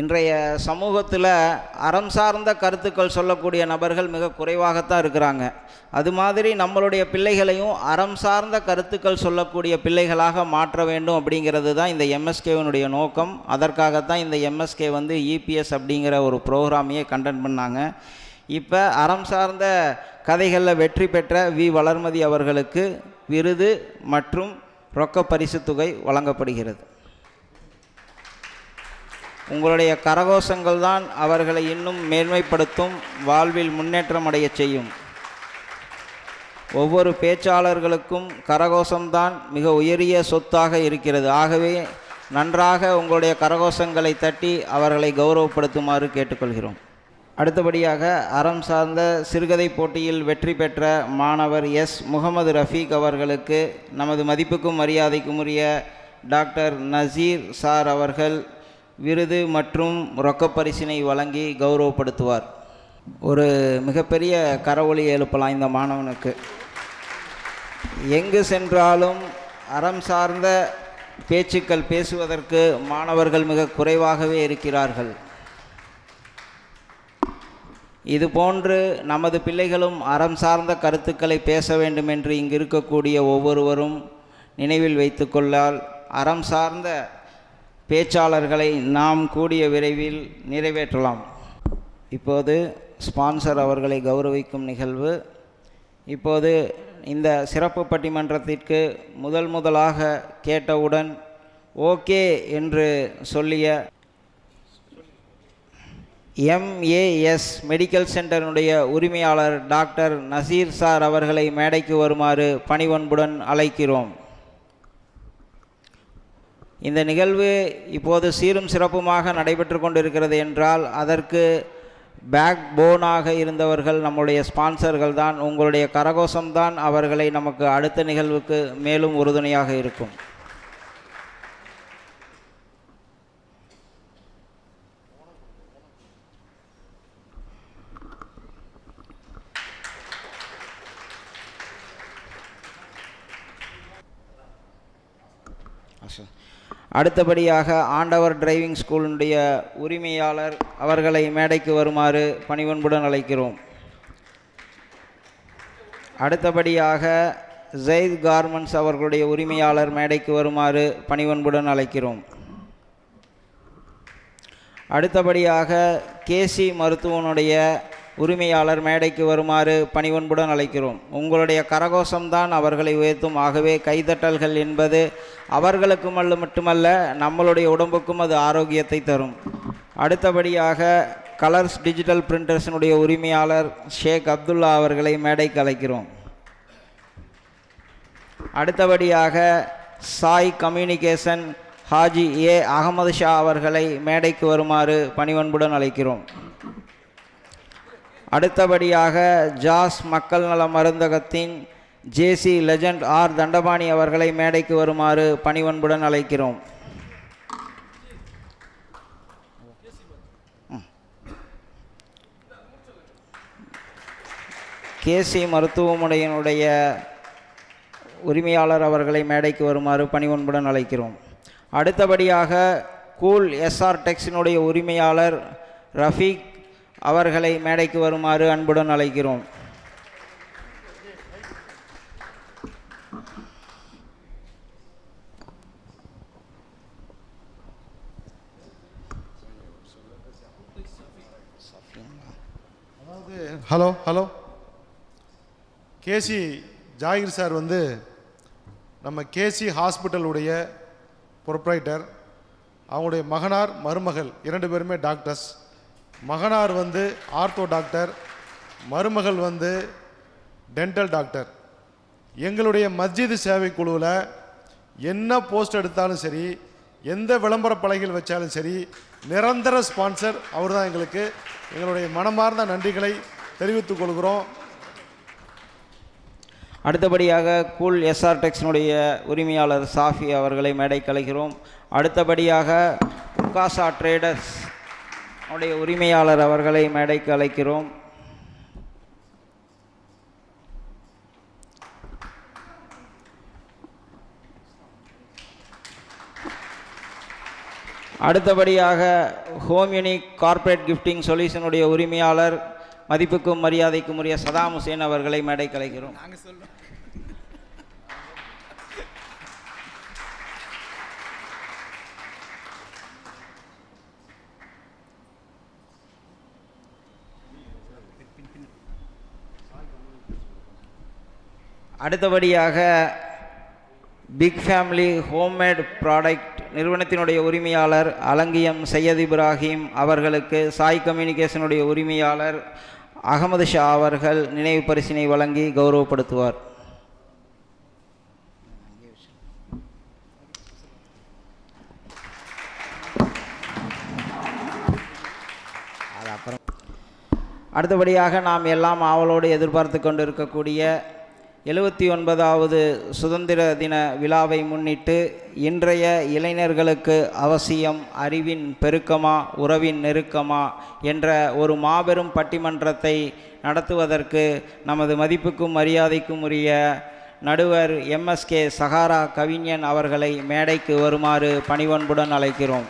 இன்றைய சமூகத்தில் அறம் சார்ந்த கருத்துக்கள் சொல்லக்கூடிய நபர்கள் மிக குறைவாகத்தான் இருக்கிறாங்க. அது மாதிரி நம்மளுடைய பிள்ளைகளையும் அறம் சார்ந்த கருத்துக்கள் சொல்லக்கூடிய பிள்ளைகளாக மாற்ற வேண்டும் அப்படிங்கிறது தான் இந்த எம்எஸ்கேவினுடைய நோக்கம். அதற்காகத்தான் இந்த எம்எஸ்கே வந்து இபிஎஸ் அப்படிங்கிற ஒரு ப்ரோக்ராமையே கண்டக்ட் பண்ணாங்க. இப்போ அறம் சார்ந்த கதைகளில் வெற்றி பெற்ற வி. வளர்மதி அவர்களுக்கு விருது மற்றும் ரொக்க பரிசு தொகை வழங்கப்படுகிறது. உங்களுடைய கரகோஷங்கள் தான் அவர்களை இன்னும் மேன்மைப்படுத்தும் வாழ்வில் முன்னேற்றம் அடையச் செய்யும். ஒவ்வொரு பேச்சாளர்களுக்கும் கரகோஷம்தான் மிக உயரிய சொத்தாக இருக்கிறது. ஆகவே நன்றாக உங்களுடைய கரகோஷங்களை தட்டி அவர்களை கௌரவப்படுத்துமாறு கேட்டுக்கொள்கிறோம். அடுத்தபடியாக அறம் சார்ந்த சிறுகதை போட்டியில் வெற்றி பெற்ற மாணவர் எஸ். முகமது ரஃபீக் அவர்களுக்கு நமது மதிப்புக்கும் மரியாதைக்கும் உரிய டாக்டர் நசீர் சார் அவர்கள் விருது மற்றும் ரொக்கப்பரிசினை வழங்கி கௌரவப்படுத்துவார். ஒரு மிகப்பெரிய கரவொலி எழுப்பலாம் இந்த மாணவனுக்கு. எங்கு சென்றாலும் அறம் சார்ந்த பேச்சுக்கள் பேசுவதற்கு மாணவர்கள் மிக குறைவாகவே இருக்கிறார்கள். இது போன்று நமது பிள்ளைகளும் அறம் சார்ந்த கருத்துக்களை பேச வேண்டும் என்று இங்கு இருக்கக்கூடிய ஒவ்வொருவரும் நினைவில் வைத்துக்கொள்ளால் அறம் சார்ந்த பேச்சாளர்களை நாம் கூடிய விரைவில் நிறைவேற்றலாம். இப்போது ஸ்பான்சர் அவர்களை கௌரவிக்கும் நிகழ்வு. இப்போது இந்த சிறப்பு பட்டிமன்றத்திற்கு முதல் முதலாக கேட்டவுடன் ஓகே என்று சொல்லிய எம்ஏஎஸ் மெடிக்கல் சென்டரினுடைய உரிமையாளர் டாக்டர் நசீர் சார் அவர்களை மேடைக்கு வருமாறு பணிவன்புடன் அழைக்கிறோம். இந்த நிகழ்வு இப்போது சீரும் சிறப்புமாக நடைபெற்று கொண்டிருக்கிறது என்றால் அதற்கு பேக் போனாக இருந்தவர்கள் நம்முடைய ஸ்பான்சர்கள் தான் உங்களுடைய கரகோஷம்தான் அவர்களை நமக்கு அடுத்த நிகழ்வுக்கு மேலும் உறுதுணையாக இருக்கும். அடுத்தபடியாக ஆண்டவர் டிரைவிங் ஸ்கூலினுடைய உரிமையாளர் அவர்களை மேடைக்கு வருமாறு பணிவன்புடன் அழைக்கிறோம். அடுத்தபடியாக ஜெயித் கார்மெண்ட்ஸ் அவர்களுடைய உரிமையாளர் மேடைக்கு வருமாறு பணிவன்புடன் அழைக்கிறோம். அடுத்தபடியாக கேசி மருத்துவனுடைய உரிமையாளர் மேடைக்கு வருமாறு பணிவன்புடன் அழைக்கிறோம். உங்களுடைய கரகோஷம்தான் அவர்களை உயர்த்தும். ஆகவே கைதட்டல்கள் என்பது அவர்களுக்கு அல்ல மட்டுமல்ல நம்மளுடைய உடம்புக்கும் அது ஆரோக்கியத்தை தரும். அடுத்தபடியாக கலர்ஸ் டிஜிட்டல் பிரிண்டர்ஸினுடைய உரிமையாளர் ஷேக் அப்துல்லா அவர்களை மேடைக்கு அழைக்கிறோம். அடுத்தபடியாக சாய் கம்யூனிகேஷன் ஹாஜி ஏ அகமது ஷா அவர்களை மேடைக்கு வருமாறு பணிவன்புடன் அழைக்கிறோம். அடுத்தபடியாக ஜாஸ் மக்கள் நல மருந்தகத்தின் ஜேசி லெஜண்ட் ஆர் தண்டபாணி அவர்களை மேடைக்கு வருமாறு பணிவன்புடன் அழைக்கிறோம். கேசி மருத்துவமனையினுடைய உரிமையாளர் அவர்களை மேடைக்கு வருமாறு பணிவன்புடன் அழைக்கிறோம். அடுத்தபடியாக கூல் எஸ்ஆர் டெக்ஸினுடைய உரிமையாளர் ரஃபீக் அவர்களை மேடைக்கு வருமாறு அன்புடன் அழைக்கிறோம். அதாவது hello hello. KC Zakir sir வந்து நம்ம கேசி ஹாஸ்பிட்டலுடைய ப்ரொப்ரைட்டர் அவங்களுடைய மகனார் மருமகள் இரண்டு பேருமே டாக்டர்ஸ். மகனார் வந்து ஆர்த்தோ டாக்டர் மருமகள் வந்து டென்டல் டாக்டர். எங்களுடைய மஸ்ஜிது சேவை குழுவில் என்ன போஸ்ட் எடுத்தாலும் சரி எந்த விளம்பர பலகையில் வச்சாலும் சரி நிரந்தர ஸ்பான்சர் அவர் தான் எங்களுக்கு. எங்களுடைய மனமார்ந்த நன்றிகளை தெரிவித்துக் கொள்கிறோம். அடுத்தபடியாக கூல் எஸ்ஆர் டெக்ஸினுடைய உரிமையாளர் சாஃபி அவர்களை மேடை கலைகிறோம். அடுத்தபடியாக உக்காசா ட்ரேடர்ஸ் அவனுடைய உரிமையாளர் அவர்களை மேடைக்கு அழைக்கிறோம். அடுத்தபடியாக ஹோம் யூனிக் கார்ப்பரேட் கிஃப்டிங் சொல்யூஷனுடைய உரிமையாளர் மதிப்புக்கும் மரியாதைக்கும் உரிய சதாம் ஹுசேன் அவர்களை மேடை கலைக்கிறோம் அடுத்தபடியாக பிக் ஃபேமிலி ஹோம்மேட் ப்ராடக்ட் நிறுவனத்தினுடைய உரிமையாளர் அலங்கியம் சையத் இப்ராஹிம் அவர்களுக்கு சாய் கம்யூனிகேஷனுடைய உரிமையாளர் அகமது ஷா அவர்கள் நினைவு பரிசினை வழங்கி கௌரவப்படுத்துவார். அப்புறம். அடுத்தபடியாக நாம் எல்லாம் ஆவலோடு எதிர்பார்த்து கொண்டு இருக்கக்கூடிய எழுபத்தி ஒன்பதாவது சுதந்திர தின விழாவை முன்னிட்டு இன்றைய இளைஞர்களுக்கு அவசியம் அறிவின் பெருக்கமா உறவின் நெருக்கமா என்ற ஒரு மாபெரும் பட்டிமன்றத்தை நடத்துவதற்கு நமது மதிப்புக்கும் மரியாதைக்கும் உரிய நடுவர் எம்எஸ்கே சகாரா கவிஞன் அவர்களை மேடைக்கு வருமாறு பணிவன்புடன் அழைக்கிறோம்.